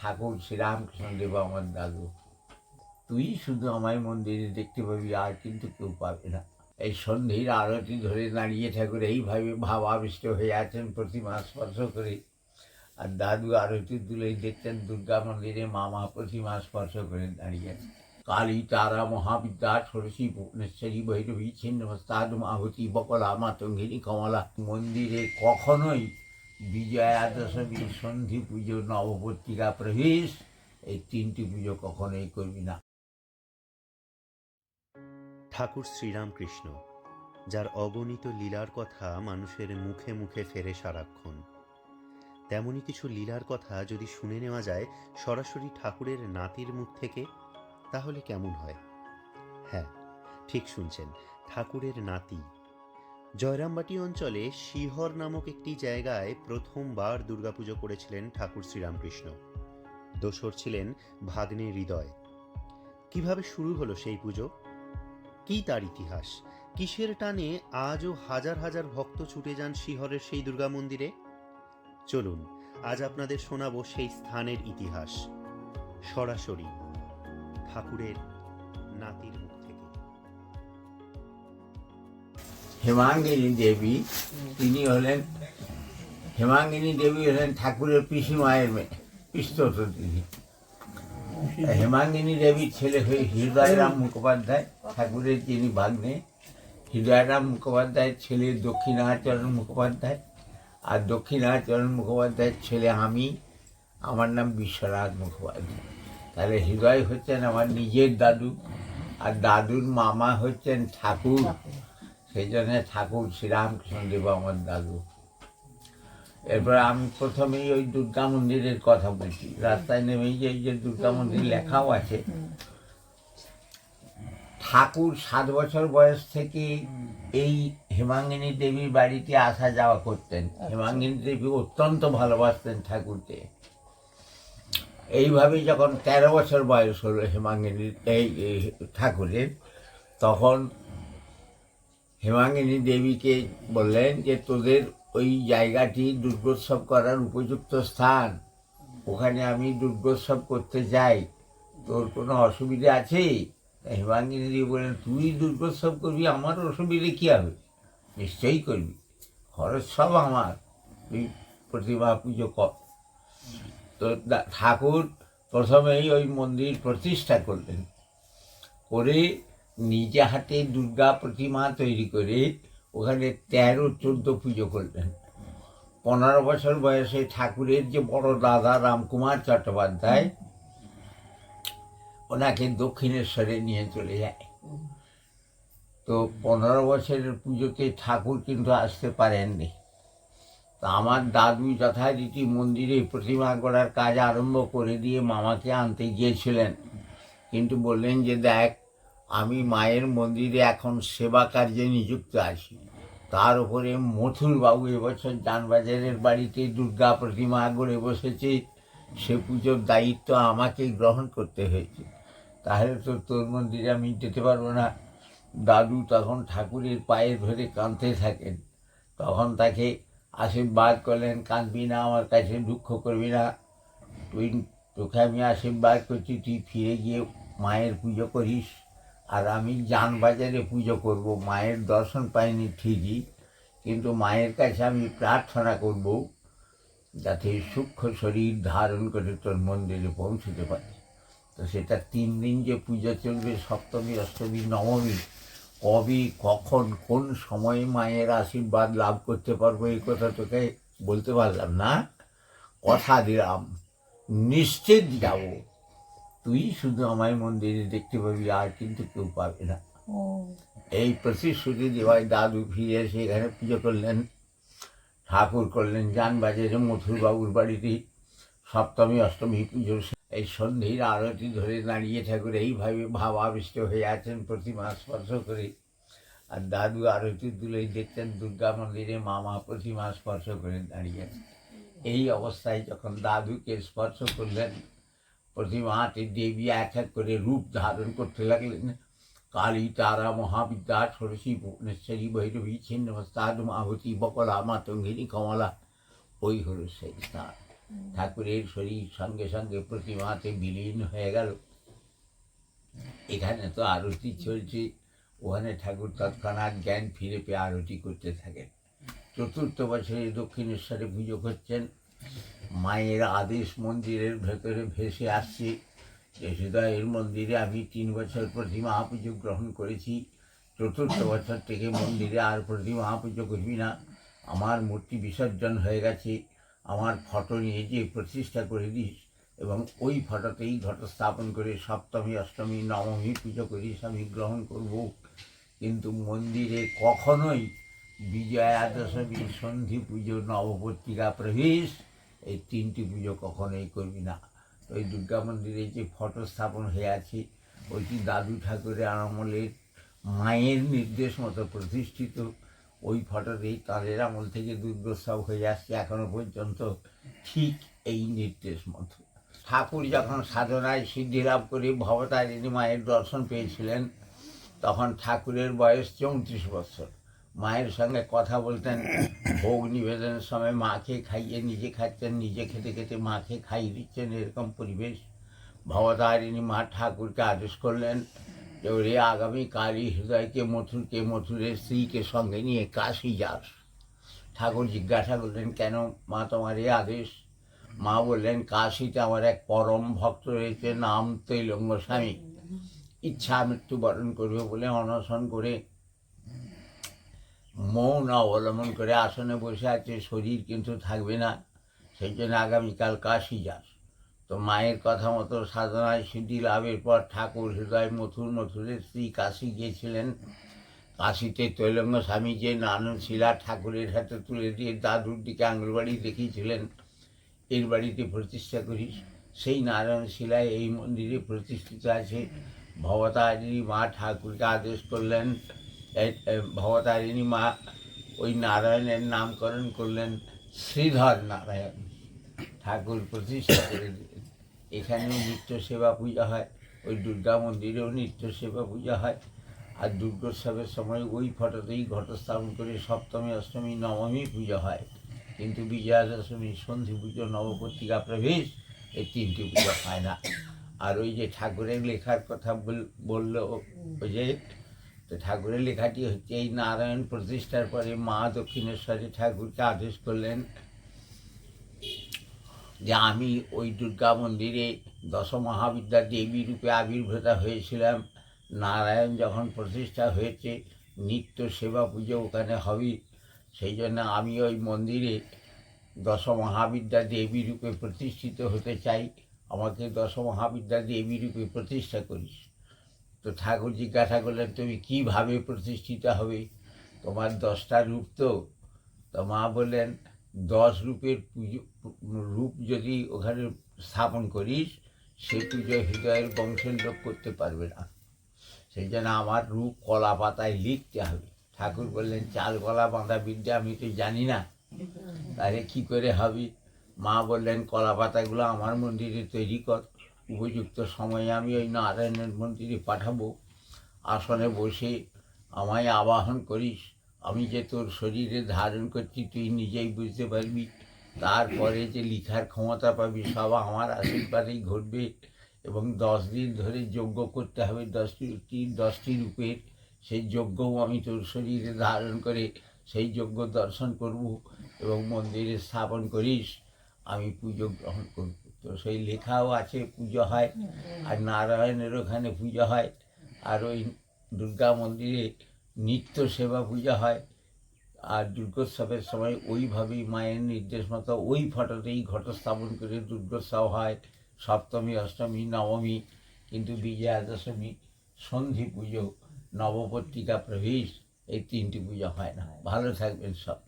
ঠাকুর শ্রীরামকৃষ্ণ দেব আমার দাদু, তুই শুধু আমায় মন্দিরে দেখতে পাবি, আর কিন্তু কেউ পাবে না। এই সন্ধ্যের আরতি ধরে দাঁড়িয়ে ঠাকুর এইভাবে ভাবাবিষ্ট হয়ে আছেন প্রতিমা স্পর্শ করে। আর দাদু আরতি তুলেই দেখছেন দুর্গা মন্দিরে মামা প্রতিমা স্পর্শ করে দাঁড়িয়ে আছে কালী, তারা, মহাবিদ্যা, ষোড়শী, ভুবনেশ্বরী, ভৈরবী, ছিন্নমস্তাদ আহুতি বকলা, মাতঙ্গিনী, কমলা, মন্দিরে কখনোই বিজয়া দশমী সন্ধি পুজো, নবপত্রিকা প্রবেশ, এই তিনটি পুজো কখনোই করবি না। ঠাকুর শ্রীরামকৃষ্ণ, যার অগণিত লীলার কথা মানুষের মুখে মুখে ফেরে সারাক্ষণ তেমনই কিছু লীলার কথা যদি শুনে নেওয়া যায় সরাসরি ঠাকুরের নাতির মুখ থেকে, তাহলে কেমন হয়? হ্যাঁ ঠিক শুনছেন, ঠাকুরের নাতি। জয়রামবাটি অঞ্চলে শিহর নামক একটি জায়গায় প্রথমবার দুর্গাপুজো করেছিলেন ঠাকুর শ্রীরামকৃষ্ণ। দোসর ছিলেন ভাগ্নে হৃদয়। কীভাবে শুরু হলো সেই পুজো? কি তার ইতিহাস? কিসের টানে আজও হাজার হাজার ভক্ত ছুটে যান শিহরের সেই দুর্গা মন্দিরে? চলুন, আজ আপনাদের শোনাবো সেই স্থানের ইতিহাস। সরাসরি ঠাকুরের নাতির হেমাঙ্গিনী দেবী তিনি হলেন হেমাঙ্গিনী দেবী হলেন ঠাকুরের পিসি মায়ের মেয়ে পিস্তত তিনি। হেমাঙ্গিনী দেবীর ছেলে হয়ে হৃদয়রাম মুখোপাধ্যায় ঠাকুরের যিনি ভাগ্নে হৃদয়রাম মুখোপাধ্যায়ের ছেলে দক্ষিণাচরণ মুখোপাধ্যায় আর দক্ষিণাচরণ মুখোপাধ্যায়ের ছেলে আমি আমার নাম বিশ্বনাথ মুখোপাধ্যায়। তাহলে হৃদয় হচ্ছেন আমার নিজের দাদু আর দাদুর মামা হচ্ছেন ঠাকুর। সেই জন্য ঠাকুর শ্রীরামকৃষ্ণ দেব আমার দাদু এরপর আমি প্রথমেই ওই দুর্গা মন্দিরের কথা বলছি। রাস্তায় নেমেই যে এই যে দুর্গা মন্দির লেখাও আছে। ঠাকুর সাত বছর বয়স থেকে এই হেমাঙ্গিনী দেবীর বাড়িতে আসা যাওয়া করতেন। হেমাঙ্গিনী দেবী অত্যন্ত ভালোবাসতেন ঠাকুরকে। এইভাবে যখন তেরো বছর বয়স হলো হেমাঙ্গিনীর এই এই ঠাকুরের তখন হেমাঙ্গিনী দেবীকে বললেন যে, তোদের ওই জায়গাটি দুর্গোৎসব করার উপযুক্ত স্থান। ওখানে আমি দুর্গোৎসব করতে যাই তোর কোনো অসুবিধা আছে? হেমাঙ্গিনী দেবী বললেন, তুই দুর্গোৎসব করবি, আমার অসুবিধে কী হবে? নিশ্চয়ই করবি। খরচ সব আমার। তুই প্রতিমা পুজো কর। তো ঠাকুর প্রথমেই ওই মন্দির প্রতিষ্ঠা করলেন। করে নিজে হাতে দুর্গা প্রতিমা তৈরি করে ওখানে তেরো, চোদ্দ পুজো করলেন। পনেরো বছর বয়সে ঠাকুরের যে বড় দাদা রামকুমার চট্টোপাধ্যায়, ওনাকে দক্ষিণেশ্বরে নিয়ে চলে যায়। তো পনেরো বছরের পুজোতে ঠাকুর কিন্তু আসতে পারেননি। তা আমার দাদু যথারীতি মন্দিরে প্রতিমা গড়ার কাজ আরম্ভ করে দিয়ে মামাকে আনতে গিয়েছিলেন। কিন্তু বললেন যে দেখ আমি মায়ের মন্দিরে এখন সেবা কার্যে নিযুক্ত আছি। তার উপরে মথুরবাবু এবছর যানবাজারের বাড়িতে দুর্গা প্রতিমা গড়ে বসেছে। সে পুজোর দায়িত্ব আমাকে গ্রহণ করতে হয়েছে। তাহলে তো তোর মন্দিরে আমি যেতে পারব না। দাদু তখন ঠাকুরের পায়ে ধরে কাঁদতে থাকেন। তখন তাকে আশীর্বাদ করলেন, কাঁদবি না, আমার কাছে দুঃখ করবি না। তুই, তোকে আমি আশীর্বাদ করছি, তুই ফিরে গিয়ে মায়ের পুজো করিস। আর আমি যানবাজারে পুজো করব। মায়ের দর্শন পাইনি ঠিকই কিন্তু মায়ের কাছে আমি প্রার্থনা করব যাতে সূক্ষ্ম শরীর ধারণ করে তোর মন্দিরে পৌঁছতে পারে। তো সেটা তিন দিন যে পুজো চলবে সপ্তমী অষ্টমী নবমী কবে কখন কোন সময়ে মায়ের আশীর্বাদ লাভ করতে পারব এই কথা তোকে বলতে পারলাম না? কথা দিলাম নিশ্চিত যাব। তুই শুধু আমায় মন্দিরে দেখতে পাবি আর কিন্তু কেউ পাবে না। এই প্রতিশ্রুতি দেওয়ায় দাদু ফিরে এসে এখানে পুজো করলেন ঠাকুর করলেন যান যানবাজারে মথুরবাবুর বাড়িতে সপ্তমী অষ্টমী পুজো এই সন্ধ্যের আরতি ধরে দাঁড়িয়ে ঠাকুর এইভাবে ভাবাবিষ্ট হয়ে আছেন প্রতিমা স্পর্শ করে। আর দাদু আরতি তুলেই দেখছেন দুর্গা মন্দিরে মামা প্রতিমা স্পর্শ করে দাঁড়িয়ে এই অবস্থায় যখন দাদুকে স্পর্শ করলেন প্রতিমাটি দেবী এক এক করে রূপ ধারণ করতে লাগলেন। কালী তারা মহাবিদ্যা ষোড়শী ভুবনেশ্বরী, ভৈরবী, ছিন্নমস্তাদ আহুতি বকলা, মাতঙ্গিনী, কমলা ওই হলো সেই স্থান ঠাকুরের শরীর সঙ্গে সঙ্গে প্রতিমাতে বিলীন হয়ে গেল। এখানে তো আরতি চলছে। ওখানে ঠাকুর তৎক্ষণাৎ জ্ঞান ফিরে পেয়ে আরতি করতে থাকেন। চতুর্থ বছরে দক্ষিণেশ্বরে পুজো করছেন। মায়ের আদেশ মন্দিরের ভেতরে ভেসে আসছে। যে হৃদয়ের মন্দিরে আমি তিন বছর প্রতি মহাপুজো গ্রহণ করেছি। চতুর্থ বছর থেকে মন্দিরে আর প্রতি মহাপুজো করবি না। আমার মূর্তি বিসর্জন হয়ে গেছে। আমার ফটো নিয়ে যে প্রতিষ্ঠা করে দিস এবং ওই ফটোতেই ঘট স্থাপন করে সপ্তমী, অষ্টমী, নবমী পুজো করিস আমি গ্রহণ করব। কিন্তু মন্দিরে কখনোই বিজয়া দশমী সন্ধি পুজো নবপত্রিকা প্রবেশ এই তিনটি পুজো কখনোই করবি না। ওই দুর্গা মন্দিরে যে ফটো স্থাপন হয়ে আছে, ওইটি দাদু ঠাকুরের আমলের মায়ের নির্দেশ মতো প্রতিষ্ঠিত। ওই ফটোতেই তাদের আমল থেকে দুর্গোৎসব হয়ে আসছে এখনও পর্যন্ত। ঠিক এই নির্দেশ মতো। ঠাকুর যখন সাধনায় সিদ্ধি লাভ করে ভবতারিণী মায়ের দর্শন পেয়েছিলেন, তখন ঠাকুরের বয়স চৌত্রিশ বছর। মায়ের সঙ্গে কথা বলতেন। ভোগ নিবেদনের সময় মাকে খাইয়ে নিজে খাচ্ছেন, নিজে খেতে খেতে মাকে খাইয়ে দিচ্ছেন এরকম পরিবেশ। ভবতারিণী মা ঠাকুরকে আদেশ করলেন যে, ওরে আগামী কালী হৃদয়কে মথুরকে মথুরের স্ত্রীকে সঙ্গে নিয়ে কাশি যাস। ঠাকুর জিজ্ঞাসা করলেন, কেন মা তোমার এই আদেশ? মা বললেন, কাশিতে আমার এক পরম ভক্ত রয়েছে, নাম তৈলঙ্গ স্বামী। ইচ্ছা মৃত্যুবরণ করবে বলে অনশন করে মৌন অবলম্বন করে আসনে বসে আছে, শরীর কিন্তু থাকবে না। সেই জন্য আগামীকাল কাশি যাস। তো মায়ের কথা মতো সাধনায় সিদ্ধি লাভের পর ঠাকুর হৃদয় মথুর মথুরের স্ত্রী কাশি গিয়েছিলেন। কাশিতে তৈলঙ্গ স্বামী যে নানন শিলা ঠাকুরের হাতে তুলে দিয়ে দাদুর দিকে আঙুলবাড়ি দেখিয়েছিলেন। এর বাড়িতে প্রতিষ্ঠা করিস। সেই নারায়ণ শিলায় এই মন্দিরে প্রতিষ্ঠিত আছে। ভবতারিণী মা ঠাকুরকে আদেশ করলেন ভবতারিণী মা ওই নারায়ণের নামকরণ করলেন শ্রীধর নারায়ণ। ঠাকুর প্রতিষ্ঠা করে এখানেও নিত্য সেবা পূজা হয়, ওই দুর্গা মন্দিরেও নিত্য সেবা পূজা হয়। আর দুর্গোৎসবের সময় ওই ফটোতেই ঘটস্থাপন করে সপ্তমী, অষ্টমী, নবমী পুজো হয়। কিন্তু বিজয়া দশমী সন্ধি পুজো, নবপত্রিকা প্রবেশ এই তিনটি পুজো হয় না। আর ওই যে ঠাকুরের লেখার কথা বল- বলল ওই যে তো ঠাকুরের লেখাটি হচ্ছে এই নারায়ণ প্রতিষ্ঠার পরে মা দক্ষিণেশ্বরী ঠাকুরকে আদেশ করলেন যে আমি ওই দুর্গা মন্দিরে দশ মহাবিদ্যা দেবী রূপে আবির্ভূত হয়েছিলাম। নারায়ণ যখন প্রতিষ্ঠা হয়েছে, নিত্য সেবা পুজো ওখানে হবে। সেই জন্য আমি ওই মন্দিরে দশ মহাবিদ্যা দেবী রূপে প্রতিষ্ঠিত হতে চাই। আমাকে দশ মহাবিদ্যা দেবী রূপে প্রতিষ্ঠা করিস। তো ঠাকুর জিজ্ঞাসা করলেন তুমি কীভাবে প্রতিষ্ঠিত হবে? তোমার দশটা রূপ তো। তো মা বললেন, দশ রূপের পুজো, রূপ যদি ওখানে স্থাপন করিস, সে পুজো হৃদয়ের বংশের লোক করতে পারবে না। সেই জন্য আমার রূপ কলা পাতায় লিখতে হবে। ঠাকুর বললেন, চাল কলা বাঁধা বিদ্যা, আমি তো জানি না। তাহলে কী করে হবে? মা বললেন, কলা পাতাগুলো আমার মন্দিরে তৈরি কর। উপযুক্ত সময়ে আমি ওই নারায়ণের মন্দিরে পাঠাবো। আসনে বসে আমায় আবাহন করিস। আমি যে তোর শরীরে ধারণ করছি, তুই নিজেই বুঝতে পারবি। তারপরে যে লিখার ক্ষমতা পাবি, সব আমার আশীর্বাদেই ঘটবে এবং দশ দিন ধরে যজ্ঞ করতে হবে। দশটি তিন, দশটি রূপের সেই যজ্ঞও আমি তোর শরীরে ধারণ করে সেই যজ্ঞ দর্শন করব এবং মন্দিরে স্থাপন করিস। আমি পুজো গ্রহণ করব। তো সেই লেখাও আছে, পুজো হয়। আর নারায়ণের ওখানে পুজো হয়। আর ওই দুর্গা মন্দিরে নিত্য সেবা পূজা হয়। আর দুর্গোৎসবের সময় ওইভাবেই মায়ের নির্দেশ মতো ওই ফটোতেই ঘটস্থাপন করে দুর্গোৎসব হয়। সপ্তমী, অষ্টমী, নবমী, কিন্তু বিজয়া দশমী সন্ধি পুজো, নবপত্রিকা প্রবেশ, এই তিনটি পুজো হয় না। ভালো থাকবেন সব।